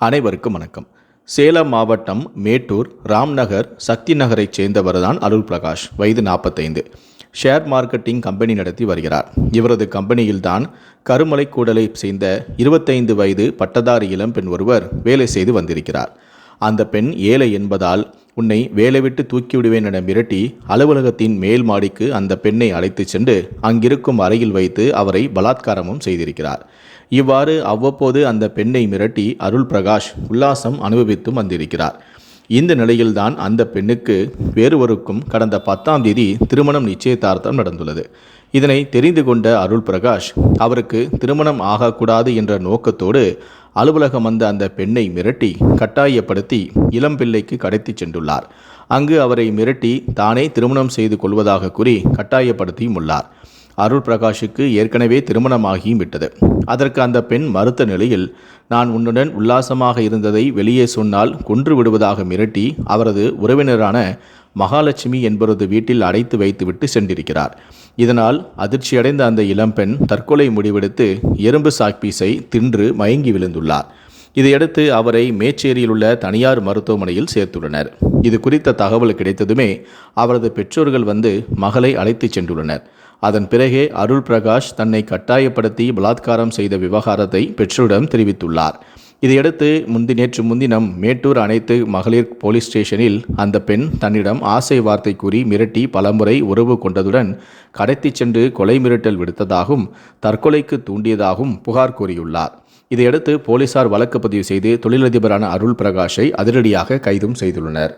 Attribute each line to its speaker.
Speaker 1: அனைவருக்கும் வணக்கம். சேலம் மாவட்டம் மேட்டூர் ராம்நகர் சக்தி நகரைச் சேர்ந்தவர் தான் அருள் பிரகாஷ் வயது நாற்பத்தைந்து ஷேர் மார்க்கெட்டிங் கம்பெனி நடத்தி வருகிறார். இவரது கம்பெனியில்தான் கருமலை கூடலை சேர்ந்த இருபத்தைந்து வயது பட்டதாரி இளம்பெண் ஒருவர் வேலை செய்து வந்திருக்கிறார். அந்த பெண் ஏழை என்பதால் உன்னை வேலை விட்டு தூக்கிவிடுவேன் என மிரட்டி அலுவலகத்தின் மேல் மாடிக்கு அந்த பெண்ணை அழைத்துச் சென்று அங்கிருக்கும் அறையில் வைத்து அவரை பலாத்காரமும் செய்திருக்கிறார். இவ்வாறு அவ்வப்போது அந்த பெண்ணை மிரட்டி அருள் பிரகாஷ் உல்லாசம் அனுபவித்தும் வந்திருக்கிறார். இந்த நிலையில்தான் அந்த பெண்ணுக்கு வேறுவருக்கும் கடந்த பத்தாம் தேதி திருமணம் நிச்சயதார்த்தம் நடந்துள்ளது. இதனை தெரிந்து கொண்ட அருள் பிரகாஷ் அவருக்கு திருமணம் ஆகக்கூடாது என்ற நோக்கத்தோடு அலுவலகம் வந்த அந்த பெண்ணை மிரட்டி கட்டாயப்படுத்தி இளம்பிள்ளைக்கு கடத்திச் சென்றுள்ளார். அங்கு அவரை மிரட்டி தானே திருமணம் செய்து கொள்வதாக கூறி கட்டாயப்படுத்தியும் உள்ளார். அருள் பிரகாஷுக்கு ஏற்கனவே திருமணமாகியும் விட்டது. அதற்கு அந்த பெண் மறுத்த நிலையில் நான் உன்னுடன் உல்லாசமாக இருந்ததை வெளியே சொன்னால் கொன்று விடுவதாக மிரட்டி அவரது உறவினரான மகாலட்சுமி என்பவரது வீட்டில் அடைத்து வைத்துவிட்டு சென்றிருக்கிறார். இதனால் அதிர்ச்சியடைந்த அந்த இளம்பெண் தற்கொலை முடிவெடுத்து எறும்பு சாக்பீஸை தின்று மயங்கி விழுந்துள்ளார். இதையடுத்து அவரை மேச்சேரியில் உள்ள தனியார் மருத்துவமனையில் சேர்த்துள்ளனர். இது குறித்த தகவல் கிடைத்ததுமே அவரது பெற்றோர்கள் வந்து மகளை அழைத்துச் சென்றுள்ளனர். அதன் பிறகே அருள் பிரகாஷ் தன்னை கட்டாயப்படுத்தி பலாத்காரம் செய்த விவகாரத்தை பெற்றோரிடம் தெரிவித்துள்ளார். இதையடுத்து முந்தி நேற்று முன்தினம் மேட்டூர் அனைத்து மகளிர் போலீஸ் ஸ்டேஷனில் அந்த பெண் தன்னிடம் ஆசை வார்த்தை கூறி மிரட்டி பலமுறை உறவு கொண்டதுடன் கடத்திச் சென்று கொலை மிரட்டல் விடுத்ததாகவும் தற்கொலைக்கு தூண்டியதாகவும் புகார் கூறியுள்ளார். இதையடுத்து போலீசார் வழக்கு பதிவு செய்து தொழிலதிபரான அருள் பிரகாஷை அதிரடியாக கைதும் செய்துள்ளனர்.